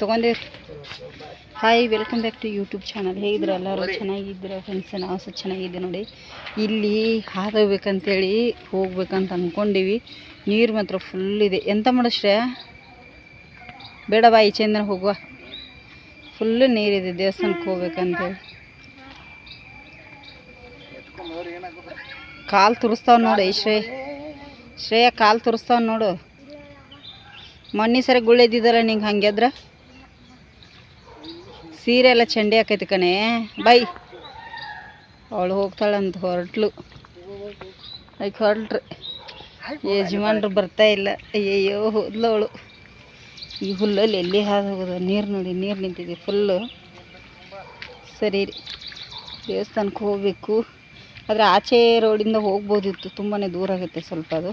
ತೊಗೊಂಡಿರಿ hi welcome back to YouTube channel ಹೇಗಿದ್ರು ಎಲ್ಲರೂ? ಚೆನ್ನಾಗಿದ್ದೀರ friends ನಾವು ಸಹ ಚೆನ್ನಾಗಿದ್ದೆ ನೋಡಿ. ಇಲ್ಲಿ ಹಾದು ಹೋಗ್ಬೇಕಂತೇಳಿ ಹೋಗ್ಬೇಕಂತ ಅಂದ್ಕೊಂಡಿವಿ ನೀರು ಮಾತ್ರ ಫುಲ್ ಇದೆ. ಎಂತ ಮಾಡಿಸ್ರೆ? ಬೇಡ ಬಾ ಈಚೆಯಿಂದ ಹೋಗುವ. ಫುಲ್ಲು ನೀರಿದೆ ದೇವಸ್ಥಾನಕ್ಕೆ ಹೋಗ್ಬೇಕಂತೇಳಿ. ಕಾಲು ತುರಿಸ್ತಾವ ನೋಡಿ ಶ್ರೇಯ. ಶ್ರೇಯ, ಕಾಲು ತುರಿಸ್ತಾವ ನೋಡು. ಮಣ್ಣಿ ಸರಿ ಗುಳ್ಳೆದ್ದಿದ್ದಲ್ಲ ನಿಂಗೆ ಹಂಗೆದ್ರ ಸೀರೆ ಎಲ್ಲ ಚಂಡಿ ಆಕೈತಿ ಕಣೆ. ಬೈ. ಅವಳು ಹೋಗ್ತಾಳಂತ ಹೊರಟ್ಲು. ಅದಕ್ಕೆ ಹೊರಟ್ರಿ. ಯಜಮಾನ್ರು ಬರ್ತಾ ಇಲ್ಲ. ಅಯ್ಯಯ್ಯೋ ಹೋದ್ಲು ಅವಳು ಈ ಹುಲ್ಲಲ್ಲಿ ಎಲ್ಲಿ ಹಾದು ಹೋಗೋದು? ನೀರು ನೋಡಿ, ನೀರು ನಿಂತಿದೆ ಫುಲ್ಲು. ಸರಿ ರೀ ದೇವಸ್ಥಾನಕ್ಕೆ ಹೋಗಬೇಕು. ಆದರೆ ಆಚೆ ರೋಡಿಂದ ಹೋಗ್ಬೋದಿತ್ತು. ತುಂಬಾ ದೂರ ಆಗುತ್ತೆ ಸ್ವಲ್ಪ ಅದು.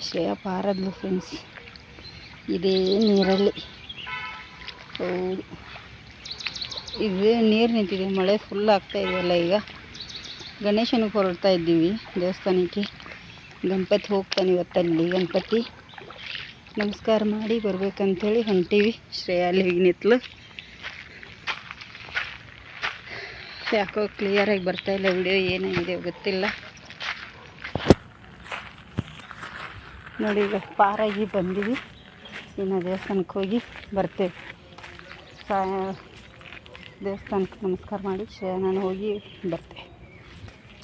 ಶ್ರೇಯ ಪಾರದ್ಲು ಫ್ರೆಂಡ್ಸ್ ಇದೇ ನೀರಲ್ಲಿ. ಹೌದು. ಇದು ನೀರು ನಿಂತಿದೆ ಮಳೆ ಫುಲ್ ಆಗ್ತಾ ಇದೆಯಲ್ಲ ಈಗ. ಗಣೇಶನಿಗೆ ಹೊರಡ್ತಾ ಇದ್ದೀವಿ ದೇವಸ್ಥಾನಕ್ಕೆ. ಗಣಪತಿ ಹೋಗ್ತಾನೆ ಇವತ್ತಲ್ಲಿ, ಗಣಪತಿ. ನಮಸ್ಕಾರ ಮಾಡಿ ಬರ್ಬೇಕಂತೇಳಿ ಹೊಂಟೀವಿ ಶ್ರೇಯಾಲಿ ನಿತ್ಲು ಯಾಕೋ ಕ್ಲಿಯರಾಗಿ ಬರ್ತಾ ಇಲ್ಲ ವಿಡಿಯೋ ಏನಾಗಿದೆ ಗೊತ್ತಿಲ್ಲ. ನೋಡಿ ಈಗ ಪಾರಾಗಿ ಬಂದೀವಿ. ಇನ್ನು ದೇವಸ್ಥಾನಕ್ಕೆ ಹೋಗಿ ಬರ್ತೇವೆ. ಸಾ ದೇವಸ್ಥಾನಕ್ಕೆ ನಮಸ್ಕಾರ ಮಾಡಿ ಶ್ರೇಯ ನಾನು ಹೋಗಿ ಬರ್ತೆ.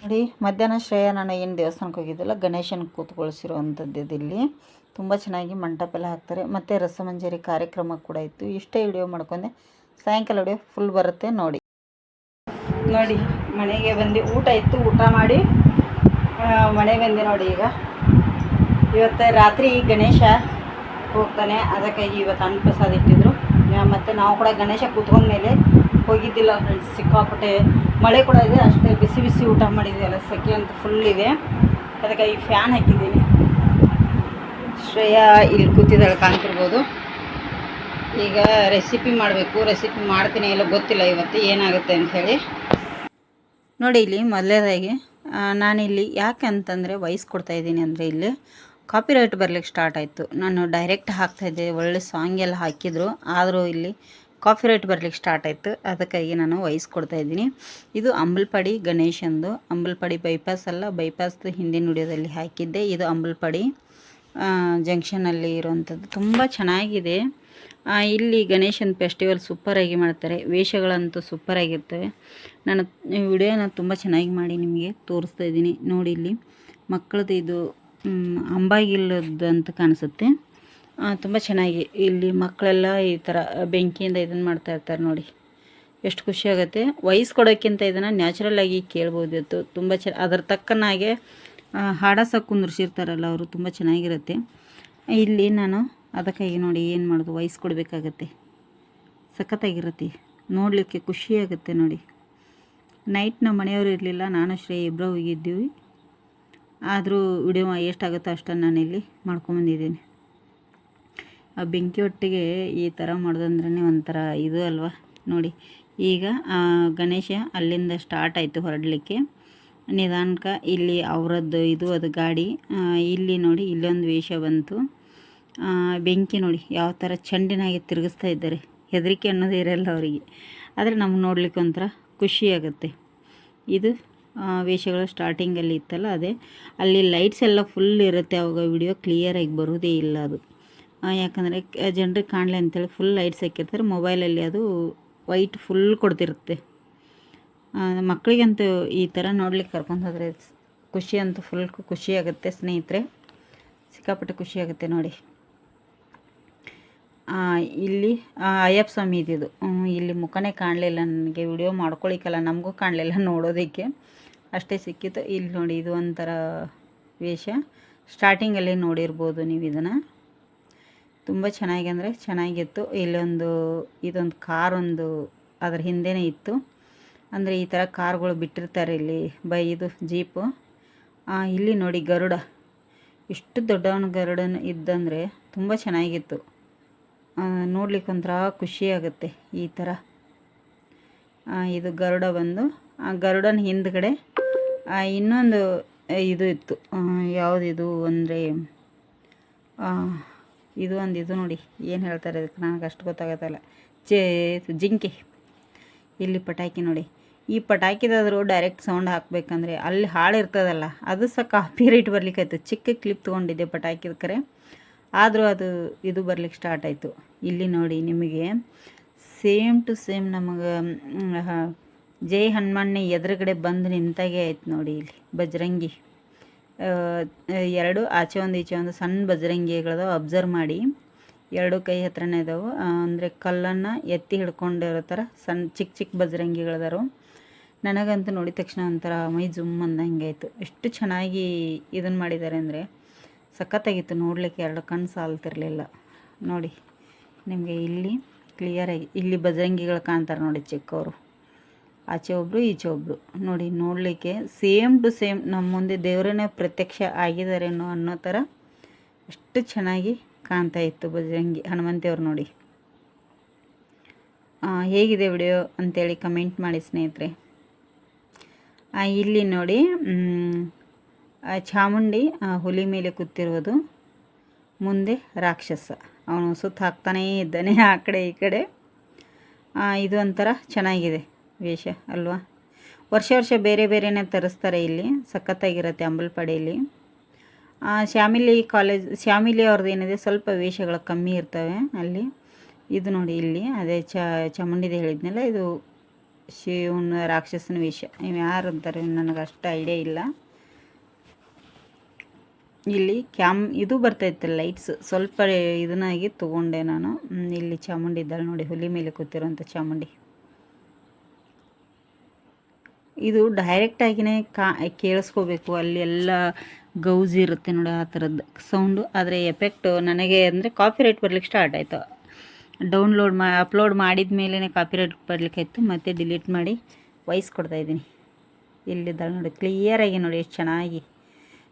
ನೋಡಿ ಮಧ್ಯಾಹ್ನ ಶ್ರೇಯ ನಾನು ಏನು ದೇವಸ್ಥಾನಕ್ಕೆ ಹೋಗಿದ್ದಿಲ್ಲ ಗಣೇಶನ ಕೂತ್ಕೊಳಿಸಿರುವಂಥದ್ದು ಇಲ್ಲಿ. ತುಂಬ ಚೆನ್ನಾಗಿ ಮಂಟಪ ಎಲ್ಲ ಹಾಕ್ತಾರೆ. ಮತ್ತು ರಸಮಂಜರಿ ಕಾರ್ಯಕ್ರಮ ಕೂಡ ಇತ್ತು. ಇಷ್ಟೇ ವಿಡಿಯೋ ಮಾಡ್ಕೊಂಡೆ. ಸಾಯಂಕಾಲ ವಿಡಿಯೋ ಫುಲ್ ಬರುತ್ತೆ ನೋಡಿ. ನೋಡಿ ಮನೆಗೆ ಬಂದು ಊಟ ಇತ್ತು. ಊಟ ಮಾಡಿ ಮನೆಗೆ ಬಂದೆ ನೋಡಿ ಈಗ. ಇವತ್ತು ರಾತ್ರಿ ಗಣೇಶ ಹೋಗ್ತಾನೆ. ಅದಕ್ಕಾಗಿ ಇವತ್ತು ಅನ್ನ ಪ್ರಸಾದ ಇಟ್ಟಿದ್ರು ಮತ್ತು ನಾವು ಕೂಡ ಗಣೇಶ ಕೂತ್ಕೊಂಡ್ಮೇಲೆ ಹೋಗಿದ್ದಿಲ್ಲ ಫ್ರೆಂಡ್ಸ್ ಸಿಕ್ಕಾಪಟ್ಟೆ ಮಳೆ ಕೂಡ ಇದೆ, ಅಷ್ಟೇ ಬಿಸಿ ಬಿಸಿ ಊಟ ಮಾಡಿದೆಯಲ್ಲ ಸೆಕೆ ಅಂತ ಫುಲ್ ಇದೆ. ಅದಕ್ಕೆ ಈ ಫ್ಯಾನ್ ಹಾಕಿದ್ದೀನಿ. ಶ್ರೇಯಾ ಇಲ್ಲಿ ಕೂತಿದ್ದಾಳೆ ಕಾಣ್ತಿರ್ಬೋದು. ಈಗ ರೆಸಿಪಿ ಮಾಡಬೇಕು ರೆಸಿಪಿ ಮಾಡ್ತೀನಿ ಎಲ್ಲ ಗೊತ್ತಿಲ್ಲ ಇವತ್ತು ಏನಾಗುತ್ತೆ ಅಂಥೇಳಿ ನೋಡಿ ಇಲ್ಲಿ ಮೊದಲನೇದಾಗಿ ನಾನಿಲ್ಲಿ ಯಾಕೆ ಅಂತಂದರೆ ವಯಸ್ಸು ಕೊಡ್ತಾ ಇದ್ದೀನಿ ಅಂದರೆ ಇಲ್ಲಿ ಕಾಪಿರೈಟ್ ಬರ್ಲಿಕ್ಕೆ ಸ್ಟಾರ್ಟ್ ಆಯಿತು. ನಾನು ಡೈರೆಕ್ಟ್ ಹಾಕ್ತಾಯಿದ್ದೆ ಒಳ್ಳೆ ಸಾಂಗ್ ಎಲ್ಲ ಹಾಕಿದರು, ಆದರೂ ಇಲ್ಲಿ ಕಾಪಿರೈಟ್ ಬರ್ಲಿಕ್ಕೆ ಸ್ಟಾರ್ಟ್ ಆಯಿತು. ಅದಕ್ಕಾಗಿ ನಾನು ವಹಿಸ್ಕೊಡ್ತಾ ಕೊಡ್ತಾ ಇದ್ದೀನಿ. ಇದು ಅಂಬಲ್ಪಡಿ ಗಣೇಶಂದು ಅಂಬಲ್ಪಡಿ ಬೈಪಾಸ್ ಅಲ್ಲ ಬೈಪಾಸ್ದು ಹಿಂದಿನ ವಿಡಿಯೋದಲ್ಲಿ ಹಾಕಿದ್ದೆ. ಇದು ಅಂಬಲ್ಪಡಿ ಜಂಕ್ಷನಲ್ಲಿ ಇರುವಂಥದ್ದು ತುಂಬ ಚೆನ್ನಾಗಿದೆ. ಇಲ್ಲಿ ಗಣೇಶನ ಫೆಸ್ಟಿವಲ್ ಸೂಪರಾಗಿ ಮಾಡ್ತಾರೆ. ವೇಷಗಳಂತೂ ಸೂಪರಾಗಿರ್ತವೆ ನಾನು ವಿಡಿಯೋನ ತುಂಬ ಚೆನ್ನಾಗಿ ಮಾಡಿ ನಿಮಗೆ ತೋರಿಸ್ತಾ ಇದ್ದೀನಿ. ನೋಡಿ ಇಲ್ಲಿ ಮಕ್ಕಳದ್ದು ಇದು ಅಂಬಾಗಿಲ್ಲದಂತ ಕಾಣಿಸುತ್ತೆ. ತುಂಬ ಚೆನ್ನಾಗಿ ಇಲ್ಲಿ ಮಕ್ಕಳೆಲ್ಲ ಈ ಥರ ಬೆಂಕಿಯಿಂದ ಇದನ್ನು ಮಾಡ್ತಾ ಇರ್ತಾರೆ ನೋಡಿ. ಎಷ್ಟು ಖುಷಿ ಆಗುತ್ತೆ. ವಯಸ್ಸು ಕೊಡೋಕ್ಕಿಂತ ಇದನ್ನು ನ್ಯಾಚುರಲ್ ಆಗಿ ಕೇಳ್ಬೋದಿತ್ತು ತುಂಬ ಚೆನ್ನ ಅದ್ರ ತಕ್ಕನಾಗೆ ಹಾಡ ಸಹ ಕುಂದ್ರಿಸಿರ್ತಾರಲ್ಲ ಅವರು, ತುಂಬ ಚೆನ್ನಾಗಿರುತ್ತೆ. ಇಲ್ಲಿ ನಾನು ಅದಕ್ಕಾಗಿ ನೋಡಿ ಏನು ಮಾಡೋದು, ವಯಸ್ಸು ಕೊಡಬೇಕಾಗತ್ತೆ. ಸಖತ್ತಾಗಿರುತ್ತೆ. ನೋಡಲಿಕ್ಕೆ ಖುಷಿಯಾಗುತ್ತೆ ನೋಡಿ. ನೈಟ್ ನಮ್ಮ ಮನೆಯವರು ಇರಲಿಲ್ಲ, ನಾನು ಶ್ರೇಯ ಇಬ್ಬರು ಹೋಗಿದ್ದೀವಿ. ಆದರೂ ವಿಡಿಯೋ ಎಷ್ಟಾಗುತ್ತೋ ಅಷ್ಟನ್ನು ನಾನಿಲ್ಲಿ ಮಾಡ್ಕೊಂಬಂದಿದ್ದೀನಿ ಆ ಬೆಂಕಿ ಒಟ್ಟಿಗೆ ಈ ಥರ ಮಾಡೋದಂದ್ರೆ ಒಂಥರ ಇದು ಅಲ್ವಾ? ನೋಡಿ, ಈಗ ಗಣೇಶ ಅಲ್ಲಿಂದ ಸ್ಟಾರ್ಟ್ ಆಯಿತು ಹೊರಡಲಿಕ್ಕೆ. ನಿಧಾನಕ ಇಲ್ಲಿ ಅವರದ್ದು ಇದು, ಅದು ಗಾಡಿ ಇಲ್ಲಿ ನೋಡಿ ಇಲ್ಲೊಂದು ವೇಷ ಬಂತು. ಬೆಂಕಿ ನೋಡಿ ಯಾವ ಥರ ಚೆಂಡಿನಾಗೆ ತಿರುಗಿಸ್ತಾ ಇದ್ದಾರೆ. ಹೆದರಿಕೆ ಅನ್ನೋದು ಇರಲ್ಲ ಅವರಿಗೆ. ಆದರೆ ನಮ್ಗೆ ನೋಡಲಿಕ್ಕೆ ಒಂಥರ ಖುಷಿಯಾಗುತ್ತೆ ಇದು ವೇಷಗಳು ಸ್ಟಾರ್ಟಿಂಗಲ್ಲಿ ಇತ್ತಲ್ಲ ಅದೇ. ಅಲ್ಲಿ ಲೈಟ್ಸ್ ಎಲ್ಲ ಫುಲ್ ಇರುತ್ತೆ, ಅವಾಗ ವಿಡಿಯೋ ಕ್ಲಿಯರಾಗಿ ಬರೋದೇ ಇಲ್ಲ ಅದು. ಯಾಕಂದರೆ ಜನರಿಗೆ ಕಾಣಲಿ ಅಂತೇಳಿ ಫುಲ್ ಲೈಟ್ಸ್ ಹಾಕಿರ್ತಾರೆ. ಮೊಬೈಲಲ್ಲಿ ಅದು ವೈಟ್ ಫುಲ್ ಕೊಡ್ತಿರುತ್ತೆ. ಮಕ್ಕಳಿಗಂತೂ ಈ ಥರ ನೋಡ್ಲಿಕ್ಕೆ ಕರ್ಕೊಂಡು ಹೋದರೆ ಖುಷಿ ಅಂತೂ ಫುಲ್ ಖುಷಿಯಾಗುತ್ತೆ ಸ್ನೇಹಿತರೆ. ಸಿಕ್ಕಾಪಟ್ಟೆ ಖುಷಿಯಾಗುತ್ತೆ ನೋಡಿ. ಆ, ಇಲ್ಲಿ ಅಯ್ಯಪ್ಪ ಸ್ವಾಮಿ ಇದ್ದಿದ್ದು. ಇಲ್ಲಿ ಮುಖನೇ ಕಾಣಲಿಲ್ಲ ನನಗೆ ವಿಡಿಯೋ ಮಾಡ್ಕೊಳಿಕ್ಕಲ್ಲ ನಮಗೂ ಕಾಣಲಿಲ್ಲ ನೋಡೋದಕ್ಕೆ. ಅಷ್ಟೇ ಸಿಕ್ಕಿತ್ತು. ಇಲ್ಲಿ ನೋಡಿ ಇದು ಒಂಥರ ವೇಷ. ಸ್ಟಾರ್ಟಿಂಗಲ್ಲಿ ನೋಡಿರ್ಬೋದು ನೀವು ಇದನ್ನು. ತುಂಬ ಚೆನ್ನಾಗಿ ಅಂದರೆ ಚೆನ್ನಾಗಿತ್ತು. ಇಲ್ಲೊಂದು, ಇದೊಂದು ಕಾರ್ ಒಂದು ಅದ್ರ ಹಿಂದೆನೇ ಇತ್ತು. ಅಂದರೆ ಈ ಥರ ಕಾರ್ಗಳು ಬಿಟ್ಟಿರ್ತಾರೆ ಇಲ್ಲಿ ಬೈ ಇದು ಜೀಪು. ಇಲ್ಲಿ ನೋಡಿ ಗರುಡ. ಇಷ್ಟು ದೊಡ್ಡವನ ಗರುಡನ ಇದ್ದಂದರೆ ತುಂಬ ಚೆನ್ನಾಗಿತ್ತು. ನೋಡ್ಲಿಕ್ಕೆ ಒಂಥರ ಖುಷಿಯಾಗುತ್ತೆ ಈ ಥರ ಇದು ಗರುಡ ಬಂದು, ಆ ಗರುಡನ ಹಿಂದ್ಗಡೆ ಇನ್ನೊಂದು ಇದು ಇತ್ತು. ಯಾವುದಿದು ಅಂದರೆ ಇದು ಒಂದು ಇದು ನೋಡಿ, ಏನು ಹೇಳ್ತಾರೆ ಅದಕ್ಕೆ ನನಗೆ ಅಷ್ಟು ಗೊತ್ತಾಗತ್ತಲ್ಲ. ಚೇ ಜಿಂಕೆ. ಇಲ್ಲಿ ಪಟಾಕಿ ನೋಡಿ. ಈ ಪಟಾಕಿದಾದರೂ ಡೈರೆಕ್ಟ್ ಸೌಂಡ್ ಹಾಕಬೇಕಂದ್ರೆ ಅಲ್ಲಿ ಹಾಳು ಇರ್ತದಲ್ಲ, ಅದು ಸಹ ಕಾಪಿ ರೇಟ್ ಬರ್ಲಿಕ್ಕಾಯ್ತು. ಚಿಕ್ಕ ಕ್ಲಿಪ್ ತೊಗೊಂಡಿದ್ದೆ ಪಟಾಕಿದ ಕರೆ. ಆದರೂ ಅದು, ಇದು ಬರ್ಲಿಕ್ಕೆ ಸ್ಟಾರ್ಟ್ ಆಯಿತು. ಇಲ್ಲಿ ನೋಡಿ ನಿಮಗೆ ಸೇಮ್ ಟು ಸೇಮ್ ನಮಗೆ ಜೈ ಹನುಮಣ್ಣೆ ಎದುರುಗಡೆ ಬಂದು ನಿಂತಾಗೆ ಆಯ್ತು ನೋಡಿ ಇಲ್ಲಿ, ಬಜರಂಗಿ. ಎರಡು ಆಚೆ ಒಂದು ಈಚೆ ಒಂದು ಸಣ್ಣ ಬಜರಂಗಿಗಳದಾವ ಅಬ್ಸರ್ವ್ ಮಾಡಿ. ಎರಡು ಕೈ ಹತ್ರನೇ ಇದಾವೆ. ಅಂದರೆ ಕಲ್ಲನ್ನು ಎತ್ತಿ ಹಿಡ್ಕೊಂಡಿರೋ ಥರ ಸಣ್ಣ ಚಿಕ್ಕ ಚಿಕ್ಕ ಬಜರಂಗಿಗಳದಾರು. ನನಗಂತೂ ನೋಡಿದ ತಕ್ಷಣ ಒಂಥರ ಮೈ ಜುಮ್ ಅಂದಂಗೆ ಆಯಿತು. ಎಷ್ಟು ಚೆನ್ನಾಗಿ ಇದನ್ನು ಮಾಡಿದ್ದಾರೆ ಅಂದರೆ ಸಖತ್ತಾಗಿತ್ತು. ನೋಡಲಿಕ್ಕೆ ಎರಡು ಕಣ್ಣು ಸಾಲ್ತಿರಲಿಲ್ಲ. ನೋಡಿ, ನಿಮಗೆ ಇಲ್ಲಿ ಕ್ಲಿಯರಾಗಿ ಇಲ್ಲಿ ಬಜರಂಗಿಗಳು ಕಾಣ್ತಾರೆ ನೋಡಿ ಚಿಕ್ಕವರು. ಆಚೆ ಒಬ್ಬರು ಈಚೆ ಒಬ್ಬರು ನೋಡಿ, ನೋಡಲಿಕ್ಕೆ ಸೇಮ್ ಟು ಸೇಮ್ ನಮ್ಮ ಮುಂದೆ ದೇವರನ್ನೇ ಪ್ರತ್ಯಕ್ಷ ಆಗಿದ್ದಾರೇನೋ ಅನ್ನೋ ಥರ ಅಷ್ಟು ಚೆನ್ನಾಗಿ ಕಾಣ್ತಾ ಇತ್ತು ಬಜರಂಗಿ ಹನುಮಂತಿಯವ್ರು ನೋಡಿ. ಹೇಗಿದೆ ವಿಡಿಯೋ ಅಂತೇಳಿ ಕಮೆಂಟ್ ಮಾಡಿ ಸ್ನೇಹಿತರೆ. ಇಲ್ಲಿ ನೋಡಿ ಚಾಮುಂಡಿ ಹುಲಿ ಮೇಲೆ ಕೂತಿರೋದು. ಮುಂದೆ ರಾಕ್ಷಸ. ಅವನು ಸುತ್ತ ಹಾಕ್ತಾನೇ ಇದ್ದಾನೆ ಆ ಕಡೆ ಈ ಕಡೆ. ಇದು ಒಂಥರ ಚೆನ್ನಾಗಿದೆ. ವೇಷ, ಅಲ್ವಾ? ವರ್ಷ ವರ್ಷ ಬೇರೆ ಬೇರೆನೇ ತರಿಸ್ತಾರೆ ಇಲ್ಲಿ, ಸಖತ್ತಾಗಿರುತ್ತೆ ಅಂಬಲ್ಪಾಡಿಯಲ್ಲಿ ಶ್ಯಾಮಿಲಿ ಕಾಲೇಜ್, ಶ್ಯಾಮಿಲಿ ಅವ್ರದ್ದು ಏನಿದೆ, ಸ್ವಲ್ಪ ವೇಷಗಳು ಕಮ್ಮಿ ಇರ್ತವೆ ಅಲ್ಲಿ. ಇದು ನೋಡಿ ಇಲ್ಲಿ, ಅದೇ ಚ ಚಾಮುಂಡಿದು ಹೇಳಿದ್ನಲ್ಲ, ಇದು ಶಿವನ ರಾಕ್ಷಸನ ವೇಷ. ನೀವು ಯಾರು ಅಂತಾರೆ ನನಗೆ ಅಷ್ಟು ಐಡಿಯಾ ಇಲ್ಲ. ಇಲ್ಲಿ ಕ್ಯಾಮ್, ಇದು ಬರ್ತೈತೆ ಲೈಟ್ಸ್, ಸ್ವಲ್ಪ ಇದನ್ನಾಗಿ ತೊಗೊಂಡೆ ನಾನು. ಇಲ್ಲಿ ಚಾಮುಂಡಿ ಇದ್ದಾಳೆ ನೋಡಿ, ಹುಲಿ ಮೇಲೆ ಕೂತಿರೋಂಥ ಚಾಮುಂಡಿ. ಇದು ಡೈರೆಕ್ಟಾಗಿಯೇ ಕಾ, ಕೇಳಿಸ್ಕೋಬೇಕು. ಅಲ್ಲಿ ಎಲ್ಲ ಗೌಜ್ ಇರುತ್ತೆ ನೋಡಿ ಆ ಥರದ್ದು ಸೌಂಡು ಆದರೆ ಎಫೆಕ್ಟ್ ನನಗೆ ಅಂದರೆ ಕಾಪಿ ರೈಟ್ ಬರ್ಲಿಕ್ಕೆ ಸ್ಟಾರ್ಟ್ ಆಯಿತು. ಡೌನ್ಲೋಡ್ ಮಾ ಅಪ್ಲೋಡ್ ಮಾಡಿದ ಮೇಲೇ ಕಾಪಿ ರೈಟ್ ಬರ್ಲಿಕ್ಕಾಯಿತು ಮತ್ತು ಡಿಲೀಟ್ ಮಾಡಿ ವಾಯ್ಸ್ ಕೊಡ್ತಾಯಿದ್ದೀನಿ ಇಲ್ಲಿದ್ದಾಳೆ ನೋಡಿ ಕ್ಲಿಯರಾಗಿ ನೋಡಿ ಎಷ್ಟು ಚೆನ್ನಾಗಿ.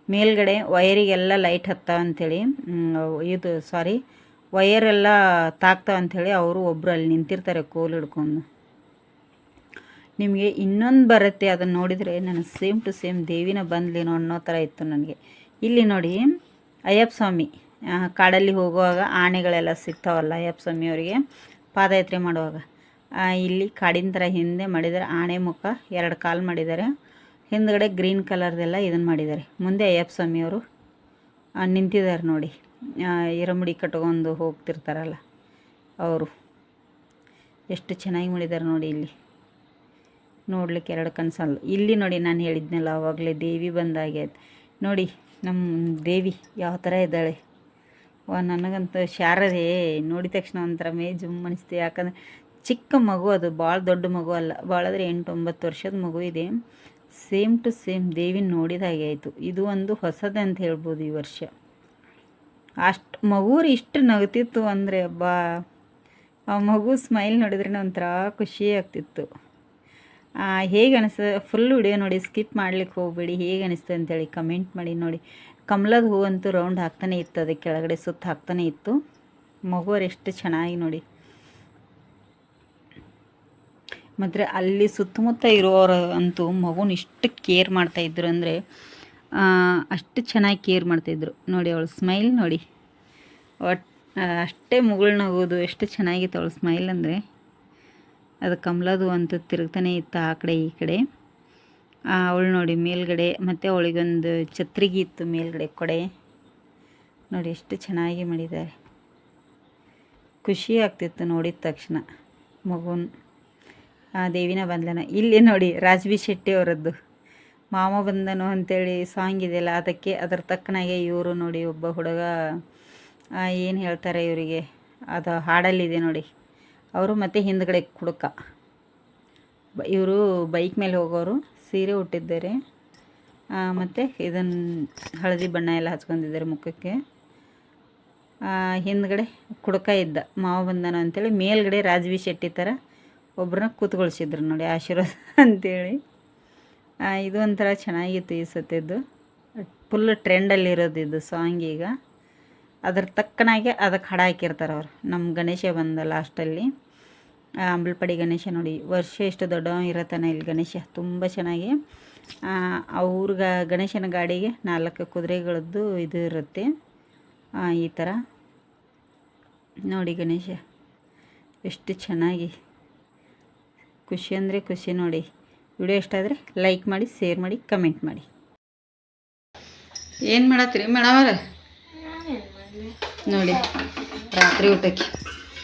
ಮೇಲ್ಗಡೆ ವಯರಿಗೆಲ್ಲ ಲೈಟ್ ಹತ್ತಾವ ಅಂಥೇಳಿ ಇದು ಸಾರಿ ವಯರೆಲ್ಲ ತಾಕ್ತಾವಂಥೇಳಿ ಅವರು ಒಬ್ಬರು ಅಲ್ಲಿ ನಿಂತಿರ್ತಾರೆ ಕೋಲ್ ಹಿಡ್ಕೊಂಡು. ನಿಮಗೆ ಇನ್ನೊಂದು ಬರುತ್ತೆ ಅದನ್ನು ನೋಡಿದರೆ ನನಗೆ ಸೇಮ್ ಟು ಸೇಮ್ ದೇವಿನ ಬಂದ್ಲೇನೋ ಅನ್ನೋ ಥರ ಇತ್ತು ನನಗೆ. ಇಲ್ಲಿ ನೋಡಿ, ಅಯ್ಯಪ್ಪ ಸ್ವಾಮಿ ಕಾಡಲ್ಲಿ ಹೋಗುವಾಗ ಆನೆಗಳೆಲ್ಲ ಸಿಗ್ತಾವಲ್ಲ ಅಯ್ಯಪ್ಪ ಸ್ವಾಮಿ ಅವರಿಗೆ, ಪಾದಯಾತ್ರೆ ಮಾಡುವಾಗ. ಇಲ್ಲಿ ಕಾಡಿನ ಥರ ಹಿಂದೆ ಮಾಡಿದರೆ, ಆನೆ ಮುಖ ಎರಡು ಕಾಲು ಮಾಡಿದ್ದಾರೆ ಹಿಂದ್ಗಡೆ ಗ್ರೀನ್ ಕಲರ್ದೆಲ್ಲ ಇದನ್ನು ಮಾಡಿದ್ದಾರೆ ಮುಂದೆ ಅಯ್ಯಪ್ಪ ಸ್ವಾಮಿಯವರು ನಿಂತಿದ್ದಾರೆ ನೋಡಿ. ಇರಮುಡಿ ಕಟ್ಕೊಂಡು ಹೋಗ್ತಿರ್ತಾರಲ್ಲ, ಅವರು. ಎಷ್ಟು ಚೆನ್ನಾಗಿ ಮಾಡಿದ್ದಾರೆ ನೋಡಿ ಇಲ್ಲಿ. ನೋಡ್ಲಿಕ್ಕೆ ಎರಡು ಕನ್ಸಲ್ ಇಲ್ಲಿ ನೋಡಿ ನಾನು ಹೇಳಿದ್ನಲ್ಲ ಆವಾಗಲೇ ದೇವಿ ಬಂದಾಗೆ ನೋಡಿ ನಮ್ಮ ದೇವಿ ಯಾವ ಥರ ಇದ್ದಾಳೆ. ವಾ, ನನಗಂತೂ ಶಾರದೆ. ನೋಡಿದ ತಕ್ಷಣ ಒಂಥರ ಮೇ ಜುಮ್ ಅನಿಸ್ತು. ಯಾಕಂದರೆ ಚಿಕ್ಕ ಮಗು ಅದು ಭಾಳ ದೊಡ್ಡ ಮಗು ಅಲ್ಲ. ಭಾಳ ಅಂದರೆ ಎಂಟು ಒಂಬತ್ತು ವರ್ಷದ ಮಗು ಇದೆ. ಸೇಮ್ ಟು ಸೇಮ್ ದೇವಿ ನೋಡಿದಾಗೆ ಆಯಿತು. ಇದು ಒಂದು ಹೊಸದೇ ಅಂತ ಹೇಳ್ಬೋದು ಈ ವರ್ಷ. ಅಷ್ಟು ಮಗು ಇಷ್ಟು ನಗುತ್ತಿತ್ತು ಅಂದರೆ ಬಾ ಆ ಮಗು ಸ್ಮೈಲ್ ನೋಡಿದ್ರೆ ಒಂಥರ ಖುಷಿ ಆಗ್ತಿತ್ತು. ಹೇಗೆ ಅನಿಸ್ತದೆ ಫುಲ್ ವಿಡಿಯೋ ನೋಡಿ ಸ್ಕಿಪ್ ಮಾಡ್ಲಿಕ್ಕೆ ಹೋಗ್ಬೇಡಿ. ಹೇಗೆ ಅನಿಸ್ತು ಅಂತೇಳಿ ಕಮೆಂಟ್ ಮಾಡಿ ನೋಡಿ. ಕಮಲದ ಹೂ ಅಂತೂ ರೌಂಡ್ ಹಾಕ್ತಾನೆ ಇತ್ತು ಅದಕ್ಕೆ ಕೆಳಗಡೆ ಸುತ್ತ ಹಾಕ್ತಾನೆ ಇತ್ತು. ಮಗುವರು ಎಷ್ಟು ಚೆನ್ನಾಗಿ ನೋಡಿ. ಮತ್ತು ಅಲ್ಲಿ ಸುತ್ತಮುತ್ತ ಇರೋರು ಅಂತೂ ಮಗುನ ಇಷ್ಟು ಕೇರ್ ಮಾಡ್ತಾಯಿದ್ರು ಅಂದರೆ ಅಷ್ಟು ಚೆನ್ನಾಗಿ ಕೇರ್ ಮಾಡ್ತಾಯಿದ್ರು ನೋಡಿ ಅವಳು ಸ್ಮೈಲ್ ನೋಡಿ. ಅಷ್ಟೇ ಮುಗುಳು ನಗೋದು ಎಷ್ಟು ಚೆನ್ನಾಗಿತ್ತು ಅವಳು ಸ್ಮೈಲ್ ಅಂದರೆ. ಅದು ಕಮಲದು ಅಂತ ತಿರುಗ್ತಾನೆ ಇತ್ತು ಆ ಕಡೆ ಈ ಕಡೆ. ಅವಳು ನೋಡಿ ಮೇಲ್ಗಡೆ, ಮತ್ತು ಅವಳಿಗೊಂದು ಛತ್ರಿಗೆ ಇತ್ತು ಮೇಲ್ಗಡೆ ಕೊಡೆ. ನೋಡಿ ಎಷ್ಟು ಚೆನ್ನಾಗಿ ಮಾಡಿದ್ದಾರೆ. ಖುಷಿ ಆಗ್ತಿತ್ತು ನೋಡಿದ ತಕ್ಷಣ ಮಗುನ. ಆ ದೇವಿನ ಬಂದನ ಇಲ್ಲಿ ನೋಡಿ ರಾಜ್ಬಿ ಶೆಟ್ಟಿ ಅವರದ್ದು. ಮಾಮ ಬಂದನು ಅಂತೇಳಿ ಸಾಂಗ್ ಇದೆಯಲ್ಲ, ಅದಕ್ಕೆ ಅದರ ತಕ್ಕನಾಗೆ ಇವರು ನೋಡಿ ಒಬ್ಬ ಹುಡುಗ ಏನು ಹೇಳ್ತಾರೆ ಇವರಿಗೆ? ಅದು ಹಾಡಲ್ಲಿದೆ ನೋಡಿ. ಅವರು ಮತ್ತು ಹಿಂದ್ಗಡೆ ಕುಡುಕ. ಇವರು ಬೈಕ್ ಮೇಲೆ ಹೋಗೋರು ಸೀರೆ ಉಟ್ಟಿದ್ದಾರೆ. ಮತ್ತು ಇದನ್ನು ಹಳದಿ ಬಣ್ಣ ಎಲ್ಲ ಹಚ್ಕೊಂಡಿದ್ದಾರೆ ಮುಖಕ್ಕೆ. ಹಿಂದ್ಗಡೆ ಕುಡುಕ ಇದ್ದ ಮಾವ ಬಂದನ ಅಂತೇಳಿ ಮೇಲ್ಗಡೆ ರಾಜವಿ ಶೆಟ್ಟಿ ಥರ ಒಬ್ಬರನ್ನ ಕೂತ್ಕೊಳ್ಸಿದ್ರು ನೋಡಿ ಆಶೀರ್ವಾದ ಅಂತೇಳಿ. ಆ, ಇದು ಒಂಥರ ಚೆನ್ನಾಗಿತ್ತು ಈ ಸತಿದ್ದು ಫುಲ್ ಟ್ರೆಂಡಲ್ಲಿರೋದು ಇದು ಸಾಂಗ್ ಈಗ. ಅದ್ರ ತಕ್ಕನಾಗೆ ಅದಕ್ಕೆ ಹಡ ಹಾಕಿರ್ತಾರೆ ಅವ್ರು. ನಮ್ಮ ಗಣೇಶ ಬಂದ ಲಾಸ್ಟಲ್ಲಿ. ಅಂಬಲ್ಪಡಿ ಗಣೇಶ ನೋಡಿ, ವರ್ಷ ಎಷ್ಟು ದೊಡ್ಡವ ಇರತ್ತಾನೆ ಇಲ್ಲಿ ಗಣೇಶ, ತುಂಬ ಚೆನ್ನಾಗಿ. ಅವ್ರ ಗಣೇಶನ ಗಾಡಿಗೆ ನಾಲ್ಕು ಕುದುರೆಗಳದ್ದು ಇದು ಇರುತ್ತೆ. ಈ ಥರ ನೋಡಿ ಗಣೇಶ, ಎಷ್ಟು ಚೆನ್ನಾಗಿ. ಖುಷಿ ಅಂದರೆ ಖುಷಿ ನೋಡಿ. ವಿಡಿಯೋ ಇಷ್ಟ ಆದರೆ ಲೈಕ್ ಮಾಡಿ ಶೇರ್ ಮಾಡಿ ಕಮೆಂಟ್ ಮಾಡಿ. ಏನು ಮಾಡತ್ತೀರಿ ಮೇಡಮರ ನೋಡಿ, ರಾತ್ರಿ ಊಟಕ್ಕೆ.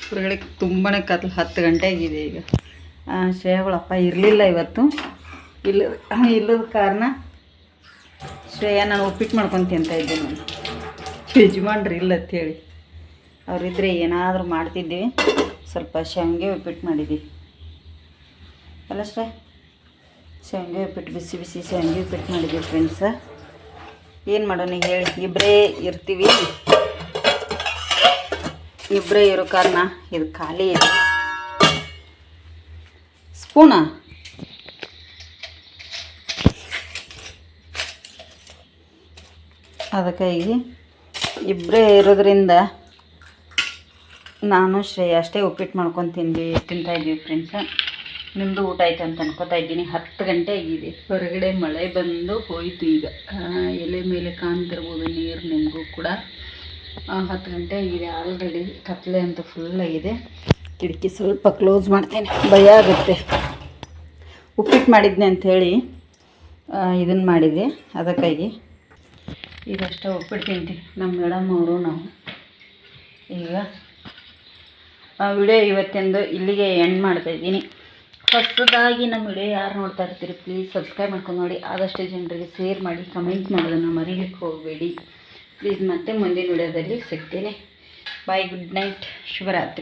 ಹೊರಗಡೆ ತುಂಬಾ ಕತ್ಲು, ಹತ್ತು ಗಂಟೆ ಆಗಿದೆ ಈಗ. ಶ್ರೇಯಗಳಪ್ಪ ಇರಲಿಲ್ಲ ಇವತ್ತು. ಇಲ್ಲ ಇಲ್ಲದ ಕಾರಣ ಶ್ರೇಯ ನಾನು ಉಪ್ಪಿಟ್ಟು ಮಾಡ್ಕೊಂಡು ಅಂತ ಇದ್ದೆ ನಾನು ಯಜಮಾನ್ರು ಇಲ್ಲ ಅಂತೇಳಿ ಅವರಿದ್ದರೆ ಏನಾದರೂ ಮಾಡ್ತಿದ್ದೀವಿ ಸ್ವಲ್ಪ ಶಾವಿಗೆ ಉಪ್ಪಿಟ್ಟು ಮಾಡಿದ್ದೀವಿ ಅಲ್ಲ ಶ್ರೇ ಶಾವಿಗೆ ಉಪ್ಪಿಟ್ಟು, ಬಿಸಿ ಬಿಸಿ ಶಾವಿಗೆ ಉಪ್ಪಿಟ್ಟು ಮಾಡಿದ್ದೀವಿ ಫ್ರೆಂಡ್ಸ ಏನು ಮಾಡೋಣ ಹೇಳಿ? ಇಬ್ಬರೇ ಇರ್ತೀವಿ. ಇಬ್ಬರೇ ಇರೋ ಕಾರಣ ಇದು ಖಾಲಿ ಇದೆ ಸ್ಪೂನ? ಅದಕ್ಕಾಗಿ ಇಬ್ಬರೇ ಇರೋದ್ರಿಂದ ನಾನು ಶ್ರೇಯ ಅಷ್ಟೇ ಉಪ್ಪಿಟ್ಟು ಮಾಡ್ಕೊಂಡು ತಿಂದ್ವಿ ತಿಂತಾ ಇದ್ದೀವಿ ಫ್ರೆಂಡ್ಸ ನಿಮ್ಮದು ಊಟ ಆಯ್ತು ಅಂತ ಅನ್ಕೋತಾ ಇದ್ದೀನಿ. ಹತ್ತು ಗಂಟೆ ಆಗಿದೆ. ಹೊರಗಡೆ ಮಳೆ ಬಂದು ಹೋಯಿತು ಈಗ. ಎಲೆ ಮೇಲೆ ಕಾಣ್ತಿರ್ಬೋದು ನೀರು ನಿಮಗೂ ಕೂಡ. ಹತ್ತು ಗಂಟೆ ಆಗಿದೆ ಆಲ್ರೆಡಿ ಕತ್ಲೆ ಅಂತ ಫುಲ್ ಆಗಿದೆ. ಕಿಟಕಿ ಸ್ವಲ್ಪ ಕ್ಲೋಸ್ ಮಾಡ್ತೇನೆ. ಭಯ ಆಗುತ್ತೆ. ಉಪ್ಪಿಟ್ಟು ಮಾಡಿದ್ನೆ ಅಂಥೇಳಿ ಇದನ್ನು ಮಾಡಿದೆ ಅದಕ್ಕಾಗಿ. ಈಗ ಅಷ್ಟೇ ಉಪ್ಪಿಟ್ಟು ತಿಂತೀವಿ. ನಮ್ಮ ಮೇಡಮ್ ಅವರು ನಾವು. ಈಗ ವಿಡಿಯೋ ಇವತ್ತೆಂದು ಇಲ್ಲಿಗೆ ಎಂಡ್ ಮಾಡ್ತಾ ಇದ್ದೀನಿ. ಹೊಸದಾಗಿ ನಮ್ಮ ವಿಡಿಯೋ ಯಾರು ನೋಡ್ತಾ ಇರ್ತೀರಿ ಪ್ಲೀಸ್ ಸಬ್ಸ್ಕ್ರೈಬ್ ಮಾಡ್ಕೊಂಡು ನೋಡಿ. ಆದಷ್ಟು ಜನರಿಗೆ ಶೇರ್ ಮಾಡಿ ಕಮೆಂಟ್ ಮಾಡೋದನ್ನು ಮರೀಲಿಕ್ಕೆ ಹೋಗಬೇಡಿ. ಪ್ಲೀಸ್ ಮತ್ತೆ ಮುಂದಿನ ವಿಡಿಯೋದಲ್ಲಿ ಸಿಗ್ತೀನಿ. ಬಾಯ್ ಗುಡ್ ನೈಟ್ ಶುಭರಾತ್ರಿ.